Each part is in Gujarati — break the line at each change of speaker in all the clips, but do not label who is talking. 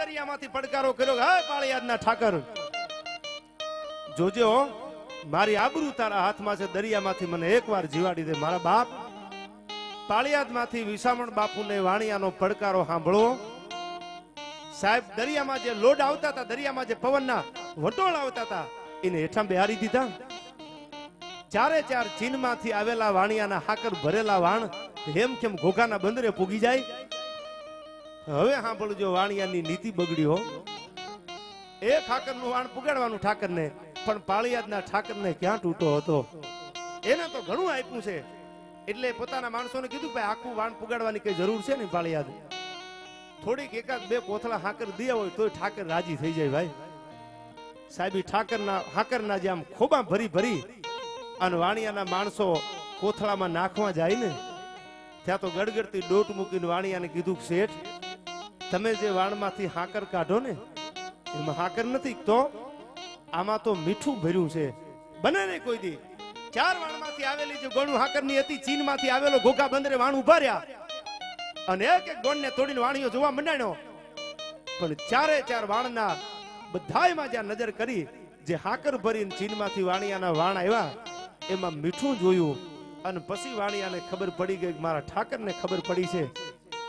દરિયામાંથી પડકારો કર્યો હા પાળિયાદના ઠાકર. જોજો મારી આબરૂ તારા હાથમાં છે, દરિયામાંથી મને એકવાર જીવાડી દે. મારા બાપ, પાળિયાદમાંથી વિસામણ બાપુને વાણિયાનો પડકારો સાંભળો. સાહેબ, દરિયામાં જે લોડ આવતા હતા, દરિયામાં જે પવનના વટોળ આવતા હતા, એને હેઠા બિહારી દીધા. ચારે ચાર ચીનમાંથી આવેલા વાણિયાના હાકર ભરેલા વાણ હેમ કેમ ઘોઘાના બંદરે પૂગી જાય? હવે સાંભળજો, વાણિયાની નીતિ બગડી હો. એક હાકરનું વાણ પુગાડવાનું ઠાકરને, પણ પાળિયાદના ઠાકરને ક્યાં તૂટો હતો? એને તો ઘણું આપ્યું છે. એટલે પોતાના માણસોને કીધું ભાઈ આખું વાણ પુગાડવાની કઈ જરૂર છે ને પાળિયાદ? થોડીક એકાદ બે કોથળા હાકર દિયા હોય તોય ઠાકર રાજી થઈ જાય ભાઈ. સાહેબી, ઠાકરના, હાકરના જે આમ ખોબા ભરી ભરી અને વાણિયાના માણસો કોથળામાં નાખવા જાય ને, ત્યાં તો ગડગડતી ડોટ મૂકીને વાણિયાને કીધું શેઠ તમે જે વાણમાંથી હાકર કાઢો ને, એમાં હાકર નથી, તો આમાં તો મીઠું ભર્યું છે. બને નહીં કોઈ દી. ચાર વાણમાંથી આવેલી જે ગોણું હાકરની હતી, ચીનમાંથી આવેલો ઘોઘા બંદરે વાણ ઊભા રહ્યા. અને એક એક ગોણને તોડીને વાણીઓ જોવા મંડાણ્યો. પણ ચારે ચાર વાણના બધાયમાં જ્યાં નજર કરી, જે હાકર ભરીને ચીનમાંથી વાણિયાના વાણ આવ્યા, એમાં મીઠું જોયું. અને પછી વાણિયાને ખબર પડી ગઈ મારા ઠાકરને ખબર પડી છે.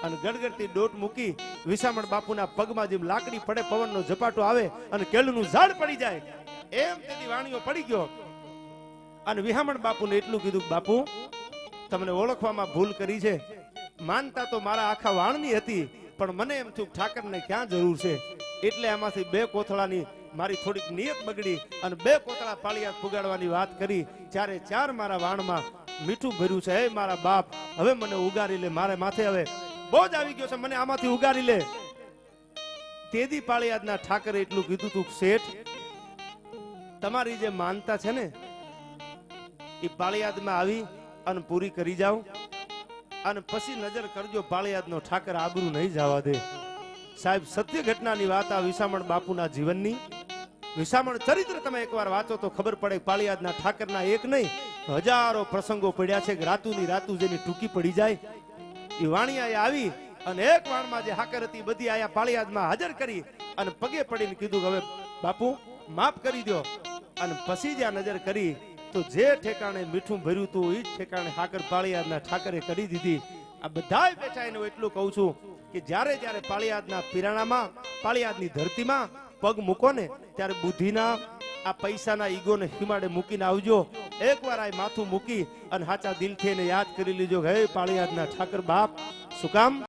અને ગડગડતી ડોટ મૂકી વિસામણ બાપુના પગમાં જેમ લાકડી પડે, પવનનો ઝપાટો આવે અને કેળનું ઝાડ પડી જાય. એમ તેથી વાણીઓ પડી ગયો. અને વિહામણ બાપુને એટલું કીધું, બાપુ, તમને ઓળખવામાં ભૂલ કરી છે. માનતા તો મારા આખા વાણની હતી, પણ મને એમ થયું ઠાકરને ક્યાં જરૂર છે? એટલે આમાંથી બે કોથળાની મારી થોડીક નિયત બગડી અને બે કોથળા પાળિયા ફુગાડવાની વાત કરી. ચારે ચાર મારા વાણમાં મીઠું ભર્યું છે. હે મારા બાપ, હવે મને ઉગારી લે, મારે માથે હવે. બોજ આવી ગયો છે. મને આમાંથી ઉગારી લે. તેદી પાળિયાદના ઠાકરે એટલું કીધું તું, શેઠ, તમારી જે માનતા છે ને, એ પાળિયાદમાં આવી અને પૂરી કરી જાઓ. અને પછી નજર કરજો, પાળિયાદનો ઠાકર આબરૂ નહીં જવા દે. સાહેબ, સત્ય ઘટનાની વાત આ વિસામણ બાપુના જીવનની. વિસામણ ચરિત્ર તમે એકવાર વાંચો તો ખબર પડે પાળિયાદના ઠાકરના એક નહીં, હજારો પ્રસંગો પડ્યા છે રાતુ રાતુની રાતુ જેની ટૂંકી પડી જાય. એ આવી અને એક વાણમાં જે હાકર હતી, બધી આયા પાળિયાદમાં હાજર કરી અને પગે પડીને કીધું હવે બાપુ, માફ કરી દો અને પછી જ્યાં નજર કરી તો જે ઠેકાણે મીઠું ભર્યું હતું એ જ ઠેકાણે હાકર પાળિયાદના ઠાકરે કરી દીધી. આ બધા બેઠા એને એટલું કહું છું કે જ્યારે જ્યારે પાળિયાદના પિરાણામાં, પાળિયાદની ધરતીમાં પગ મૂકો ને, ત્યારે બુદ્ધિના આ પૈસાના ઈગોને હિમાડે મૂકીને આવજો. એકવાર આ માથું મૂકી અને સાચા દિલથી એને યાદ કરી લીજો હે પાળિયાદના ઠાકર બાપ, શું કામ?